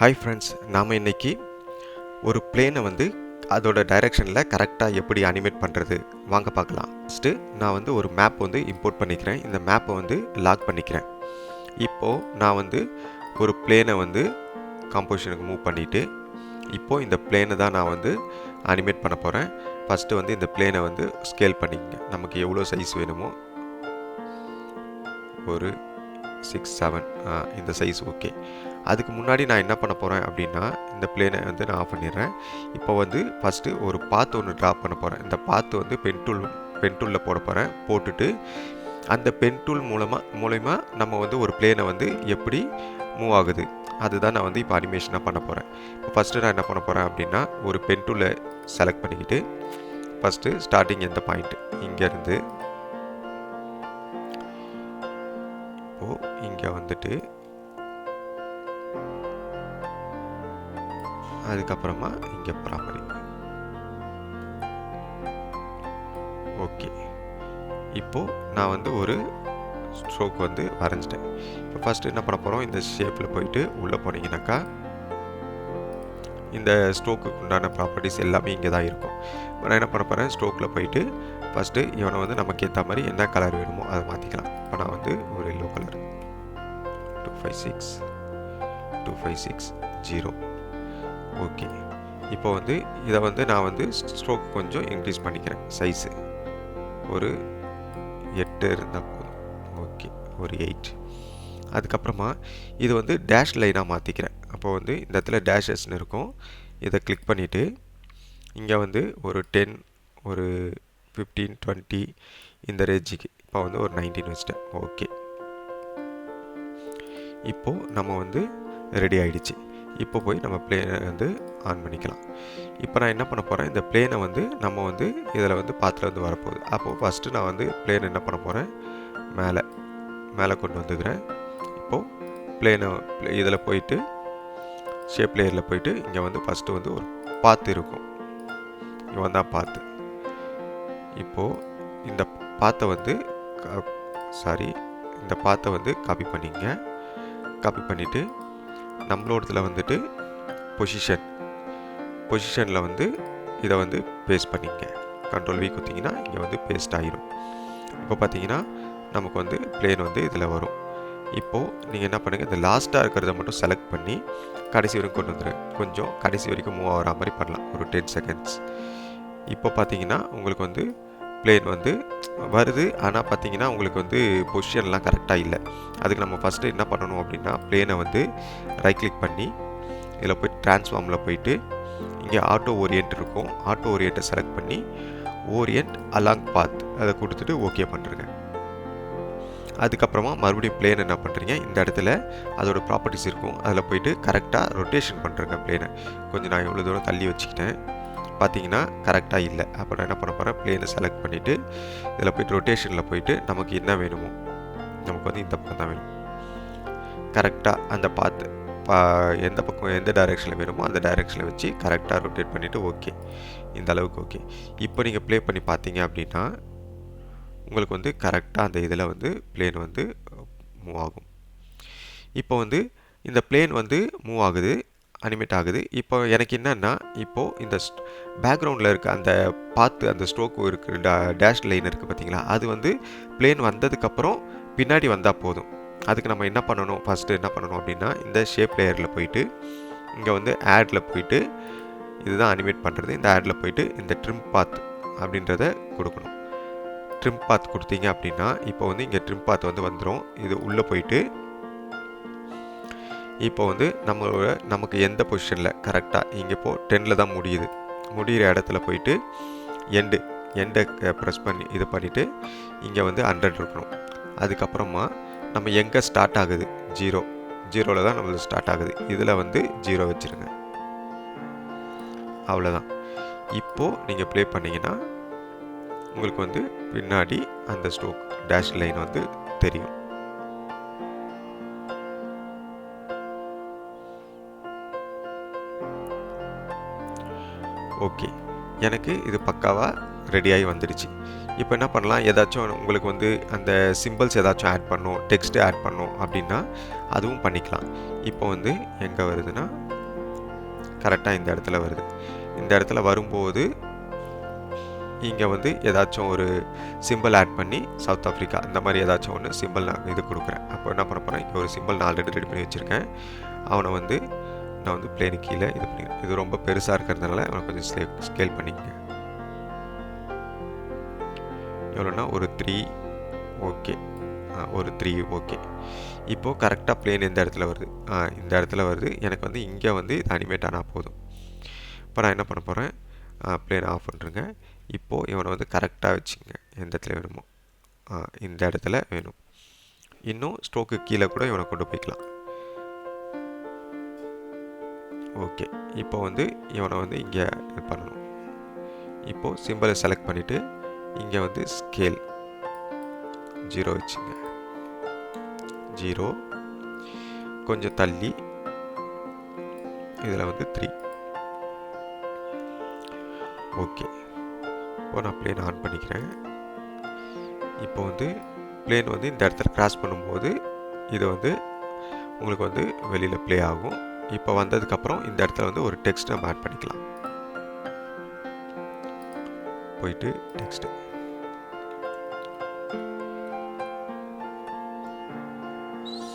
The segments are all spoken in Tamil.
ஹாய் ஃப்ரெண்ட்ஸ் நாம் இன்றைக்கி ஒரு பிளேனை வந்து அதோட டைரெக்ஷனில் கரெக்டாக எப்படி அனிமேட் பண்ணுறது வாங்க பார்க்கலாம். ஃபஸ்ட்டு நான் வந்து ஒரு மேப் வந்து இம்போர்ட் பண்ணிக்கிறேன். இந்த மேப்பை வந்து லாக் பண்ணிக்கிறேன். இப்போது நான் வந்து ஒரு பிளேனை வந்து காம்போசிஷனுக்கு மூவ் பண்ணிவிட்டு இப்போது இந்த பிளேனை தான் நான் வந்து அனிமேட் பண்ண போகிறேன் ஃபஸ்ட்டு வந்து இந்த பிளேனை வந்து ஸ்கேல் பண்ணிக்கங்க. நமக்கு எவ்வளோ சைஸ் வேணுமோ? ஒரு சிக்ஸ் செவன் இந்த சைஸ் ஓகே அதுக்கு முன்னாடி நான் என்ன பண்ண போகிறேன் அப்படின்னா இந்த பிளேனை வந்து நான் ஆஃப் பண்ணிடுறேன். இப்போ வந்து ஃபஸ்ட்டு ஒரு பாத்து ஒன்று ட்ராப் பண்ண போகிறேன் இந்த பாத்து வந்து பென் டூல் பென் டூலில் போட போகிறேன் போட்டுட்டு அந்த பென் டூல் மூலமாக மூலயமா நம்ம வந்து ஒரு பிளேனை வந்து எப்படி மூவ் ஆகுது. அதுதான் நான் வந்து இப்போ அனிமேஷனாக பண்ண போகிறேன் இப்போ ஃபஸ்ட்டு நான் என்ன பண்ண போகிறேன் அப்படின்னா ஒரு பென் டூலை செலக்ட் பண்ணிக்கிட்டு ஃபஸ்ட்டு ஸ்டார்டிங் எந்த பாயிண்ட் இங்கேருந்து இப்போது இங்கே வந்துட்டு அதுக்கப்புறமா இங்கே ப்ராப்பரி ஓகே இப்போது நான் வந்து ஒரு ஸ்ட்ரோக் வந்து வரைஞ்சிட்டேன். இப்போ ஃபஸ்ட்டு என்ன பண்ண போகிறோம் இந்த ஷேப்பில் போயிட்டு உள்ளே போனீங்கன்னாக்கா இந்த ஸ்ட்ரோக்குக்கு உண்டான ப்ராப்பர்ட்டிஸ் எல்லாமே இங்கே தான் இருக்கும். இப்போ நான் என்ன பண்ண போகிறேன் ஸ்ட்ரோக்கில் போயிட்டு ஃபஸ்ட்டு இவனை வந்து நமக்கு ஏற்ற மாதிரி என்ன கலர் வேணுமோ அதை மாற்றிக்கலாம் இப்போ நான் வந்து ஒரு yellow colour two five six two five six zero okay. இப்போ வந்து இதை வந்து நான் வந்து ஸ்ட்ரோக் கொஞ்சம் இன்க்ரீஸ் பண்ணிக்கிறேன் சைஸு ஒரு எட்டு இருந்தால் போதும். ஓகே ஒரு எயிட் அதுக்கப்புறமா இது வந்து டேஷ் லைனாக மாற்றிக்கிறேன் அப்போ வந்து இந்த இடத்துல டேஷஸ்னு இருக்கும். இதை கிளிக் பண்ணிவிட்டு இங்கே வந்து ஒரு டென் ஒரு ஃபிஃப்டீன் டுவெண்ட்டி இந்த ரேஞ்சுக்கு இப்போ வந்து ஒரு நைன்டீன் வச்சுட்டேன். ஓகே. இப்போது நம்ம வந்து ரெடி ஆகிடுச்சு இப்போ போய் நம்ம பிளேனை வந்து ஆன் பண்ணிக்கலாம். இப்போ நான் என்ன பண்ண போகிறேன் இந்த பிளேனை வந்து நம்ம வந்து இதில் வந்து பாத்தில் வந்து வரப்போகுது. அப்போது ஃபஸ்ட்டு நான் வந்து பிளேன் என்ன பண்ண போகிறேன் மேலே மேலே கொண்டு வந்துக்கிறேன். இப்போது பிளேனை இதில் போயிட்டு ஷேப் லேயரில் போயிட்டு இங்கே வந்து ஃபஸ்ட்டு வந்து ஒரு பாத்து இருக்கும். இவன் தான் பாத்து. இப்போது இந்த பாத்தை வந்து சாரி இந்த பாத்தை வந்து காப்பி பண்ணிங்க காப்பி பண்ணிவிட்டு நம்மளோடத்தில் வந்துட்டு பொசிஷன் பொசிஷனில் வந்து இதை வந்து பேஸ்ட் பண்ணிங்க கண்ட்ரோல் வீ குத்திங்கன்னா இங்கே வந்து பேஸ்ட் ஆகிரும் இப்போ பார்த்தீங்கன்னா நமக்கு வந்து பிளேன் வந்து இதில் வரும். இப்போது நீங்கள் என்ன பண்ணுங்கள் இந்த லாஸ்ட்டாக இருக்கிறத மட்டும் செலக்ட் பண்ணி கடைசி வரைக்கும் கொண்டு வந்துடு கொஞ்சம் கடைசி வரைக்கும் மூவ் ஆகிற மாதிரி பண்ணலாம். ஒரு டென் செகண்ட்ஸ் இப்போ பார்த்தீங்கன்னா உங்களுக்கு வந்து பிளேன் வந்து வருது. ஆனால் பார்த்தீங்கன்னா உங்களுக்கு வந்து பொசிஷன்லாம் கரெக்டாக இல்லை. அதுக்கு நம்ம ஃபஸ்ட்டு என்ன பண்ணணும் அப்படின்னா பிளேனை வந்து ரைட் கிளிக் பண்ணி இதில் போய் ட்ரான்ஸ்ஃபார்மில் போயிட்டு இங்கே ஆட்டோ ஓரியன்ட் இருக்கும். ஆட்டோ ஓரியண்ட்டை செலக்ட் பண்ணி ஓரியன்ட் அலாங் பாத் அதை கொடுத்துட்டு ஓகே பண்ணுறேங்க அதுக்கப்புறமா மறுபடியும் பிளேன் என்ன பண்ணுறீங்க இந்த இடத்துல அதோட ப்ராப்பர்ட்டிஸ் இருக்கும். அதில் போயிட்டு கரெக்டாக ரொட்டேஷன் பண்ணுறேங்க பிளேனை கொஞ்சம் நான் எவ்வளோ தூரம் தள்ளி வச்சுக்கிட்டேன். பார்த்தீங்கன்னா கரெக்டாக இல்லை. அப்போ நான் என்ன பண்ண போகிறேன் பிளேனை செலக்ட் பண்ணிவிட்டு இதில் போய்ட்டு ரொட்டேஷனில் போயிட்டு நமக்கு என்ன வேணுமோ நமக்கு வந்து இந்த பக்கம் தான் வேணும். கரெக்டாக அந்த பார்த்து பா எந்த பக்கம் எந்த டைரெக்ஷனில் வேணுமோ அந்த டைரெக்ஷனில் வச்சு கரெக்டாக ரொட்டேட் பண்ணிவிட்டு ஓகே இந்த அளவுக்கு ஓகே இப்போ நீங்கள் ப்ளே பண்ணி பார்த்தீங்க அப்படின்னா உங்களுக்கு வந்து கரெக்டாக அந்த இதில் வந்து பிளேன் வந்து மூவ் ஆகும். இப்போ வந்து இந்த பிளேன் வந்து மூவ் ஆகுது. அனிமேட் ஆகுது. இப்போ எனக்கு என்னென்னா இப்போது இந்த பேக்ரவுண்டில் இருக்க அந்த பாத்து அந்த ஸ்ட்ரோக்கு இருக்குது டா டேஷ் லைன் இருக்குது பார்த்தீங்களா அது வந்து பிளேன் வந்ததுக்கப்புறம் பின்னாடி வந்தால் போதும். அதுக்கு நம்ம என்ன பண்ணணும்? ஃபஸ்ட்டு என்ன பண்ணணும் அப்படின்னா இந்த ஷேப் லேயரில் போயிட்டு இங்கே வந்து ஆடில் போயிட்டு இதுதான் அனிமேட் பண்ணுறது இந்த ஆடில் போயிட்டு இந்த ட்ரிம் பாத் அப்படின்றத கொடுக்கணும். ட்ரிம் பாத் கொடுத்தீங்க அப்படின்னா இப்போ வந்து இங்கே ட்ரிம் பாத் வந்து வந்துடும் இது உள்ளே போயிட்டு இப்போ வந்து நம்மளோட நமக்கு எந்த பொசிஷனில் கரெக்டாக இங்கே இப்போது டென்னில் தான் முடியுது. முடிகிற இடத்துல போயிட்டு எண்டு எண்டை ப்ரெஸ் பண்ணி இது பண்ணிவிட்டு இங்கே வந்து ஹண்ட்ரட் இருக்கணும். அதுக்கப்புறமா நம்ம எங்கே ஸ்டார்ட் ஆகுது? ஜீரோ ஜீரோவில் தான் நம்மளுக்கு ஸ்டார்ட் ஆகுது. இதில் வந்து ஜீரோ வச்சுருங்க. அவ்வளோதான் இப்போது நீங்கள் ப்ளே பண்ணிங்கன்னா உங்களுக்கு வந்து பின்னாடி அந்த ஸ்டோக் டேஷ் லைன் வந்து தெரியும். ஓகே. எனக்கு இது பக்காவாக ரெடியாகி வந்துடுச்சு. இப்போ என்ன பண்ணலாம்? ஏதாச்சும் உங்களுக்கு வந்து அந்த சிம்பிள்ஸ் ஏதாச்சும் ஆட் பண்ணும் டெக்ஸ்ட்டு ஆட் பண்ணும் அப்படின்னா அதுவும் பண்ணிக்கலாம். இப்போ வந்து எங்கே வருதுன்னா கரெக்டாக இந்த இடத்துல வருது. இந்த இடத்துல வரும்போது இங்கே வந்து ஏதாச்சும் ஒரு சிம்பிள் ஆட் பண்ணி சவுத் ஆஃப்ரிக்கா இந்த மாதிரி ஏதாச்சும் ஒன்று சிம்பிள் நான் இது கொடுக்குறேன். அப்போ என்ன பண்ண போகிறேன் இங்கே ஒரு சிம்பிள் நான் ஆல்ரெடி ரெடி பண்ணி வச்சுருக்கேன். அவனை வந்து நான் வந்து பிளேனு கீழே இது பண்ணி இது ரொம்ப பெருசாக இருக்கிறதுனால அவனை கொஞ்சம் ஸ்லே ஸ்கேல் பண்ணிக்கங்க. எவ்வளோன்னா ஒரு த்ரீ ஓகே ஒரு த்ரீ ஓகே இப்போது கரெக்டாக பிளேன் எந்த இடத்துல வருது? ஆ இந்த இடத்துல வருது. எனக்கு வந்து இங்கே வந்து இது அனிமேட் ஆனால் போதும். இப்போ நான் என்ன பண்ண போகிறேன் பிளேன் ஆஃப் பண்ணுறேங்க இப்போது இவனை வந்து கரெக்டாக வச்சுங்க எந்த இடத்துல வேணுமோ. ஆ இந்த இடத்துல வேணும். இன்னும் ஸ்ட்ரோக்கு கீழே கூட இவனை கொண்டு போய்க்கலாம். ஓகே. இப்போ வந்து இவனை வந்து இங்கே இது பண்ணணும். இப்போது சிம்பிளை செலக்ட் பண்ணிவிட்டு இங்கே வந்து ஸ்கேல் ஜீரோ வச்சுங்க. ஜீரோ கொஞ்சம் தள்ளி. இதில் வந்து த்ரீ ஓகே. இப்போ நான் பிளேன் ஆன் பண்ணிக்கிறேன். இப்போ வந்து பிளேன் வந்து இந்த இடத்துல கிராஸ் பண்ணும்போது இது வந்து உங்களுக்கு வந்து வெளியில் ப்ளே ஆகும். இப்போ வந்ததுக்கப்புறம் இந்த இடத்துல வந்து ஒரு டெக்ஸ்ட் நம்ம ஆட் பண்ணிக்கலாம். போயிட்டு டெக்ஸ்ட்டு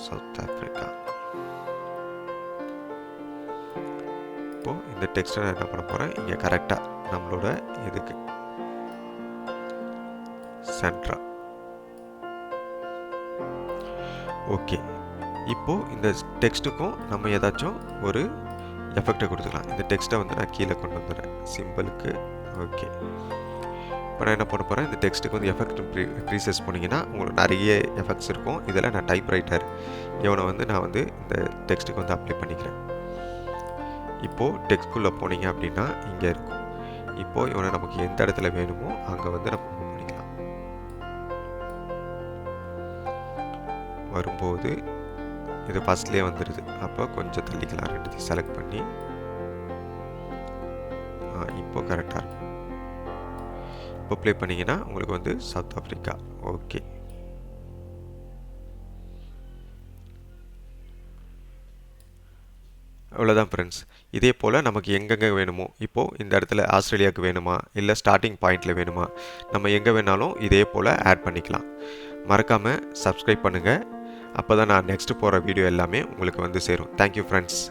சவுத் ஆஃப்ரிக்கா. இப்போது இந்த டெக்ஸ்ட்டை நான் என்ன பண்ண போகிறேன் இங்கே கரெக்டாக நம்மளோட இதுக்கு. சென்ட்ரா. ஓகே. இப்போது இந்த டெக்ஸ்ட்டுக்கும் நம்ம ஏதாச்சும் ஒரு எஃபெக்டை கொடுத்துக்கலாம். இந்த டெக்ஸ்ட்டை வந்து நான் கீழே கொண்டு வந்துடுறேன். சிம்பிளுக்கு. ஓகே. இப்போ நான் என்ன பண்ண போகிறேன் இந்த டெக்ஸ்ட்டுக்கு வந்து எஃபெக்ட் ப்ரீ ப்ரீசஸ் போனீங்கன்னா உங்களுக்கு நிறைய எஃபெக்ட்ஸ் இருக்கும். இதில் நான் டைப் ரைட்டர் இவனை வந்து நான் வந்து இந்த டெக்ஸ்ட்டுக்கு வந்து அப்ளை பண்ணிக்கிறேன். இப்போது டெக்ஸ்ட்குள்ளே போனீங்க அப்படின்னா இங்கே இருக்கும். இப்போது இவனை நமக்கு எந்த இடத்துல வேணுமோ அங்கே வந்து நம்ம பண்ணிக்கலாம். வரும்போது இது ஃபஸ்ட்லேயே வந்துடுது அப்போ கொஞ்சம் தள்ளிக்கலாம். ரெண்டுத்தையும் செலக்ட் பண்ணி ஆ இப்போ கரெக்டாக இருக்கும். இப்போ ப்ளே பண்ணிங்கன்னா உங்களுக்கு வந்து சவுத் ஆஃப்ரிக்கா ஓகே அவ்வளோதான் ஃப்ரெண்ட்ஸ் இதே போல் நமக்கு எங்கெங்கே வேணுமோ இப்போது இந்த இடத்துல ஆஸ்திரேலியாவுக்கு வேணுமா? இல்லை ஸ்டார்டிங் பாயிண்டில் வேணுமா? நம்ம எங்கே வேணாலும் இதே போல் ஆட் பண்ணிக்கலாம். மறக்காமல் சப்ஸ்கிரைப் பண்ணுங்கள் அப்போ தான் நான் நெக்ஸ்ட்டு போகிற வீடியோ எல்லாமே உங்களுக்கு வந்து சேரும். Thank you friends